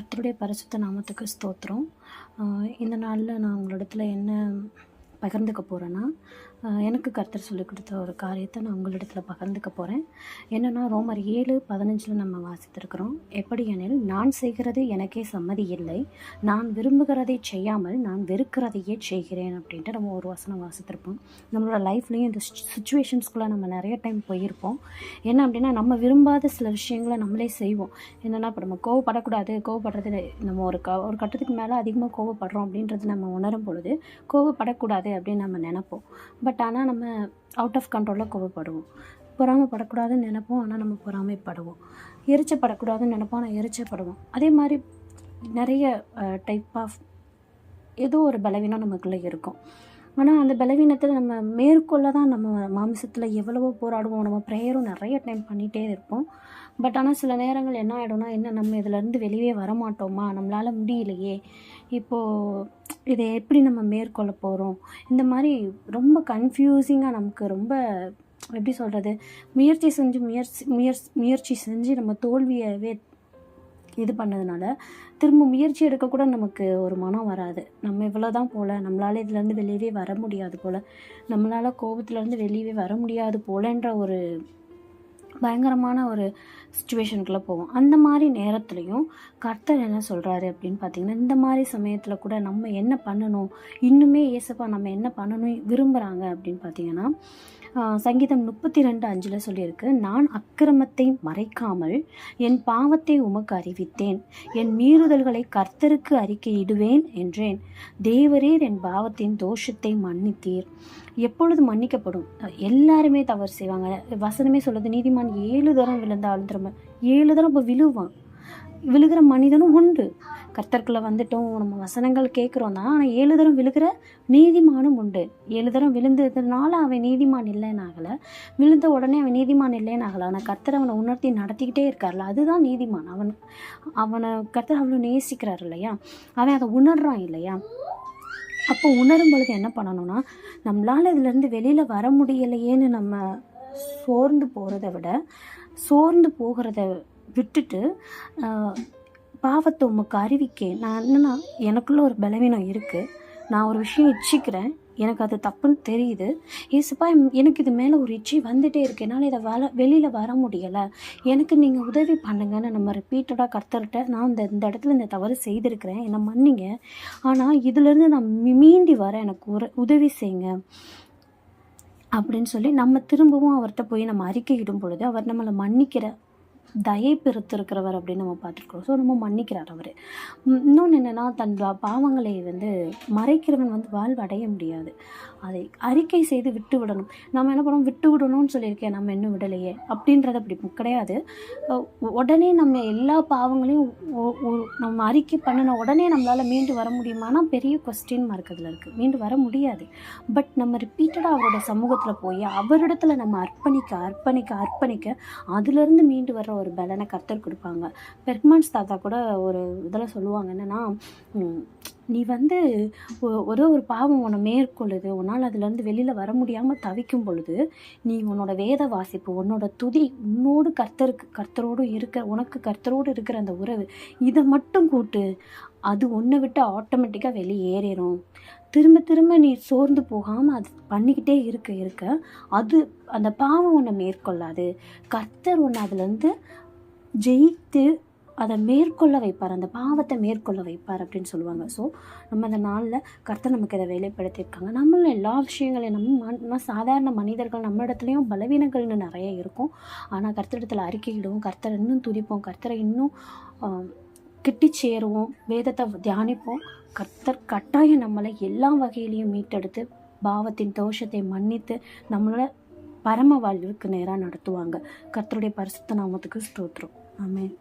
கர்த்தருடைய பரிசுத்த நாமத்துக்கு ஸ்தோத்திரம். இந்த நாளில் நான் உங்களிடத்துல என்ன பகிர்ந்துக்க போகிறேன்னா எனக்கு கர்த்தர் சொல்லிக் கொடுத்த ஒரு காரியத்தை நான் உங்களிடத்தில் பகிர்ந்துக்க போகிறேன் என்னென்னா ரோமர் ஏழு பதினஞ்சில் நம்ம வாசித்திருக்கிறோம். எப்படி எனில் நான் செய்கிறது எனக்கே சம்மதி இல்லை. நான் விரும்புகிறதை செய்யாமல் நான் வெறுக்கிறதையே செய்கிறேன் அப்படின்ட்டு நம்ம ஒரு வசனம் வாசித்திருப்போம். நம்மளோட லைஃப்லேயும் இந்த சுச்சுவேஷன்ஸ்குள்ளே நம்ம நிறைய டைம் போயிருப்போம். என்ன அப்படின்னா நம்ம விரும்பாத சில விஷயங்களை நம்மளே செய்வோம். என்னென்னா இப்போ நம்ம கோவப்படக்கூடாது கோவப்படுறது நம்ம ஒரு க ஒரு கட்டத்துக்கு மேலே அதிகமாக கோவப்படுறோம் அப்படின்றது நம்ம உணரும் பொழுது கோவப்படக்கூடாது அப்படின்னு நம்ம நினப்போம். பட் பட் ஆனால் நம்ம அவுட் ஆஃப் கண்ட்ரோலில் கோவப்படுவோம் பொறாமப்படக்கூடாதுன்னு நினைப்போம் ஆனால் நம்ம பொறாமைப்படுவோம். எரிச்சப்படக்கூடாதுன்னு நினைப்போம் ஆனால் எரிச்சப்படுவோம். அதே மாதிரி நிறைய டைப் ஆஃப் ஏதோ ஒரு பலவீனம் நமக்குள்ளே இருக்கும். ஆனால் அந்த பலவீனத்தில் நம்ம மேற்கொள்ள தான் நம்ம மாமிசத்தில் எவ்வளவோ போராடுவோம். நம்ம ப்ரேயரும் நிறைய டைம் பண்ணிகிட்டே இருப்போம். பட் ஆனால் சில நேரங்கள் என்ன ஆகிடும்னா என்ன நம்ம இதிலேருந்து வெளியே வர மாட்டோமா நம்மளால் முடியலையே. இப்போது இதை எப்படி நம்ம மேற்கொள்ள போகிறோம் இந்த மாதிரி ரொம்ப கன்ஃபியூசிங்காக நமக்கு ரொம்ப எப்படி சொல்கிறது முயற்சி செஞ்சு முயற்சி முயற்சி முயற்சி செஞ்சு நம்ம தோல்வியவே இது பண்ணதுனால திரும்ப முயற்சி எடுக்கக்கூட நமக்கு ஒரு மனம் வராது. நம்ம இவ்வளோ தான் போல் நம்மளால் இதுலேருந்து வெளியவே வர முடியாது போல் நம்மளால் கோபத்துலேருந்து வெளியவே வர முடியாது போலன்ற ஒரு பயங்கரமான ஒரு சுச்சுவேஷனுக்குள்ளே போவோம். அந்த மாதிரி நேரத்துலையும் கர்த்தர் என்ன சொல்கிறாரு அப்படின்னு பார்த்தீங்கன்னா இந்த மாதிரி சமயத்தில் கூட நம்ம என்ன பண்ணணும்? இன்னுமே ஏசப்பா நம்ம என்ன பண்ணணும் விரும்புகிறாங்க அப்படின்னு பார்த்தீங்கன்னா சங்கீதம் முப்பத்தி ரெண்டு அஞ்சில் சொல்லியிருக்கு நான் அக்கிரமத்தை மறைக்காமல் என் பாவத்தை உமக்கு அறிவித்தேன். என் மீறுதல்களை கர்த்தருக்கு அறிக்கையிடுவேன் என்றேன். தேவரீர் என் பாவத்தின் தோஷத்தை மன்னித்தீர். எப்பொழுது மன்னிக்கப்படும்? எல்லாருமே தவறு செய்வாங்க. வசனமே சொல்லுது நீதிமான் ஏழு தரம் விழுந்தாலும் திரும்ப ஏழு தரம் இப்போ விழுவான். விழுகிற மனிதனும் உண்டு. கர்த்தர்களை வந்துட்டோம் நம்ம வசனங்கள் கேட்குறோம் தான். ஆனால் ஏழு தரம் விழுகிற நீதிமானும் உண்டு. ஏழு தரம் விழுந்ததுனால அவன் நீதிமான் இல்லைன்னு ஆகலை விழுந்த உடனே அவன் நீதிமான் இல்லைன்னு ஆகலை ஆனால் கர்த்தர் அவனை உணர்த்தி நடத்திக்கிட்டே இருக்கார்ல அதுதான் நீதிமான். அவன் அவனை கர்த்தர் அவ்வளோ நேசிக்கிறார் இல்லையா? அவன் அதை உணர்றான் இல்லையா? அப்போ உணரும் பொழுது என்ன பண்ணணும்னா நம்மளால் இதுலேருந்து வெளியில் வர முடியலையேன்னு நம்ம சோர்ந்து போகிறத விட சோர்ந்து போகிறத விட்டுட்டு பாவத்தை உமக்கு அறிவிக்கேன். நான் என்னன்னா எனக்குள்ள ஒரு பலவீனம் இருக்குது நான் ஒரு விஷயம் இச்சிக்கிறேன். எனக்கு அது தப்புன்னு தெரியுது. ஏசப்பா எனக்கு இது மேலே ஒரு இச்சி வந்துட்டே இருக்கு. என்னால் இதை வள வெளியில் வர முடியலை. எனக்கு நீங்கள் உதவி பண்ணுங்கன்னு நம்ம ரிப்பீட்டடாக கர்த்தர்கிட்ட நான் இந்த இந்த இடத்துல இந்த தவறு செய்திருக்கிறேன். என்னை மன்னிங்க. ஆனால் இதுலேருந்து நான் மீண்டி வர எனக்கு ஒரு உதவி செய்யுங்க. அப்படின்னு சொல்லி நம்ம திரும்பவும் அவர்கிட்ட போய் நம்ம அறிக்கையிடும் பொழுது அவர் நம்மளை மன்னிக்கிற தயை பெருத்திருக்கிறவர் அப்படின்னு நம்ம பார்த்துருக்குறோம். ஸோ நம்ம மன்னிக்கிறார் அவர். இன்னொன்று என்னென்னா தன் பாவங்களை வந்து மறைக்கிறவன் வந்து வாழ்வடைய முடியாது. அதை அறிக்கை செய்து விட்டு விடணும். நம்ம என்ன பண்ணோம் விட்டு விடணும்னு சொல்லியிருக்கேன் நம்ம இன்னும் விடலையே. அப்படின்றது அப்படி கிடையாது. உடனே நம்ம எல்லா பாவங்களையும் நம்ம அறிக்கை பண்ணின உடனே நம்மளால் மீண்டு வர முடியுமானா பெரிய கொஸ்டின் மார்க் அதில் இருக்குது மீண்டு வர முடியாது. பட் நம்ம ரிப்பீட்டடாக அவரோட சமூகத்தில் போய் அவரிடத்துல நம்ம அர்ப்பணிக்க அர்ப்பணிக்க அர்ப்பணிக்க அதுலேருந்து மீண்டு வர்ற ஒரு பலனை கர்த்தர் கொடுப்பாங்க. பெர்க்மான்ஸ் தாத்தா கூட ஒரு இதில் சொல்லுவாங்க என்னென்னா நீ வந்து ஒ- ஒரே ஒரு பாவம் உன்னை மேற்கொள்ளுது உன்னால் அதுலேருந்து வெளியில் வர முடியாமல் தவிக்கும் பொழுது நீ உன்னோட வேத வாசிப்பு உன்னோட துதி உன்னோடு கர்த்தருக்கு கர்த்தரோடு இருக்கிற உனக்கு கர்த்தரோடு இருக்கிற அந்த உறவு இதை மட்டும் கூட்டு அது ஒன்றை விட்டு ஆட்டோமேட்டிக்காக வெளியேறிடும் திரும்ப திரும்ப நீ சோர்ந்து போகாமல் அது பண்ணிக்கிட்டே இருக்க இருக்க அது அந்த பாவம் உன்னை மேற்கொள்ளாது. கர்த்தர் உன்னை அதுலேருந்து ஜெயித்து அதை மேற்கொள்ள வைப்பார் அந்த பாவத்தை மேற்கொள்ள வைப்பார் அப்படின்னு சொல்லுவாங்க. ஸோ நம்ம அந்த நாளில் கர்த்தர் நமக்கு இதை வெளிப்படுத்தியிருக்காங்க நம்மளும் எல்லா விஷயங்களையும் நம்ம நம்ம சாதாரண மனிதர்கள் நம்ம இடத்துலையும் பலவீனங்கள்னு நிறைய இருக்கும். ஆனால் கர்த்தரிடத்தில் அறிக்கையிடுவோம் கர்த்தரை இன்னும் துடிப்போம் கர்த்தரை இன்னும் கிட்டி சேருவோம் வேதத்தை தியானிப்போம். கர்த்தர் கட்டாயம் நம்மளை எல்லா வகையிலையும் மீட்டெடுத்து பாவத்தின் தோஷத்தை மன்னித்து நம்மளோட பரம வாழ்வுக்கு நேராக நடத்துவாங்க. கர்த்தருடைய பரிசுத்த நாமத்துக்கு ஸ்தோத்திரம். ஆமேன்.